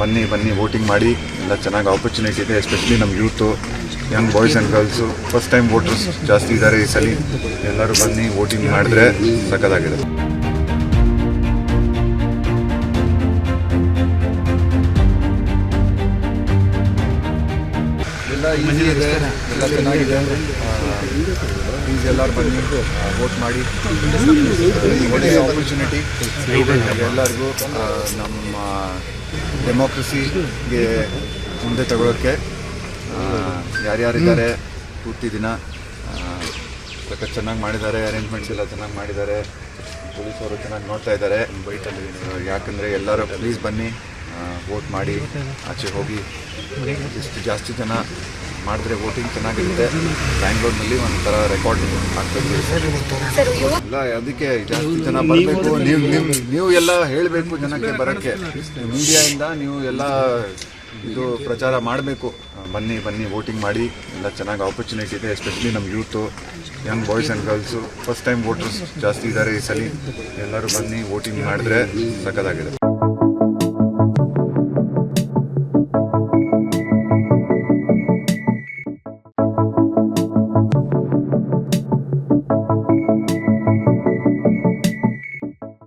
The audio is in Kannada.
ಬನ್ನಿ ಬನ್ನಿ ವೋಟಿಂಗ್ ಮಾಡಿ. ಎಲ್ಲ ಚೆನ್ನಾಗಿ ಆಪರ್ಚುನಿಟಿ ಇದೆ ಎಸ್ಪೆಷಲಿ ನಮ್ಮ youth young boys and girls first time voters ಜಾಸ್ತಿ ಇದ್ದಾರೆ ಈ ಸಲ. ಎಲ್ಲರೂ ಬನ್ನಿ ವೋಟಿಂಗ್ ಮಾಡಿದ್ರೆ ಸಖತ್ತಾಗಿದೆ. ಎಲ್ಲ ಈಸಿ ಇದೆ ಎಲ್ಲ ಚೆನ್ನಾಗಿದೆ. ಪ್ಲೀಸ್ ಎಲ್ಲರೂ ಬನ್ನಿ ವೋಟ್ ಮಾಡಿ. ಒಳ್ಳೆಯ ಆಪರ್ಚುನಿಟಿ ಎಲ್ಲರಿಗೂ ನಮ್ಮ ಡೆಮೋಕ್ರಸಿಗೆ ಮುಂದೆ ತಗೊಳ್ಳೋಕ್ಕೆ ಯಾರ್ಯಾರಿದ್ದಾರೆ, ಪೂರ್ತಿ ದಿನ ಸಖತ್ ಚೆನ್ನಾಗಿ ಮಾಡಿದ್ದಾರೆ ಅರೇಂಜ್ಮೆಂಟ್ಸ್ ಎಲ್ಲ ಚೆನ್ನಾಗಿ ಮಾಡಿದ್ದಾರೆ, ಪೊಲೀಸವರು ಚೆನ್ನಾಗಿ ನೋಡ್ತಾ ಇದ್ದಾರೆ. ಯಾಕಂದರೆ ಎಲ್ಲರೂ ಪ್ಲೀಸ್ ಬನ್ನಿ ವೋಟ್ ಮಾಡಿ, ಆಚೆ ಹೋಗಿ, ಇಷ್ಟು ಜಾಸ್ತಿ ಜನ ಮಾಡಿದ್ರೆ ವೋಟಿಂಗ್ ಚೆನ್ನಾಗಿರುತ್ತೆ. ಬ್ಯಾಂಗ್ಳೂರ್ನಲ್ಲಿ ಒಂಥರ ರೆಕಾರ್ಡ್ ಆಗ್ತದೆ ಇಲ್ಲ ಅದಕ್ಕೆ ಜಾಸ್ತಿ ಜನ ಬರಬೇಕು. ನೀವು ನೀವು ನೀವು ಎಲ್ಲ ಹೇಳಬೇಕು ಜನಕ್ಕೆ ಬರೋಕ್ಕೆ. ಮೀಡಿಯಾಯಿಂದ ನೀವು ಎಲ್ಲ ಇದು ಪ್ರಚಾರ ಮಾಡಬೇಕು. ಬನ್ನಿ ಬನ್ನಿ ವೋಟಿಂಗ್ ಮಾಡಿ. ಎಲ್ಲ ಚೆನ್ನಾಗಿ ಆಪರ್ಚುನಿಟಿ ಇದೆ ಎಸ್ಪೆಷಲಿ ನಮ್ಮ youth young boys and girls first time voters ಜಾಸ್ತಿ ಇದ್ದಾರೆ ಈ ಸಲ. ಎಲ್ಲರೂ ಬನ್ನಿ ವೋಟಿಂಗ್ ಮಾಡಿದ್ರೆ ಸಕ್ಕತ್ತಾಗಿದೆ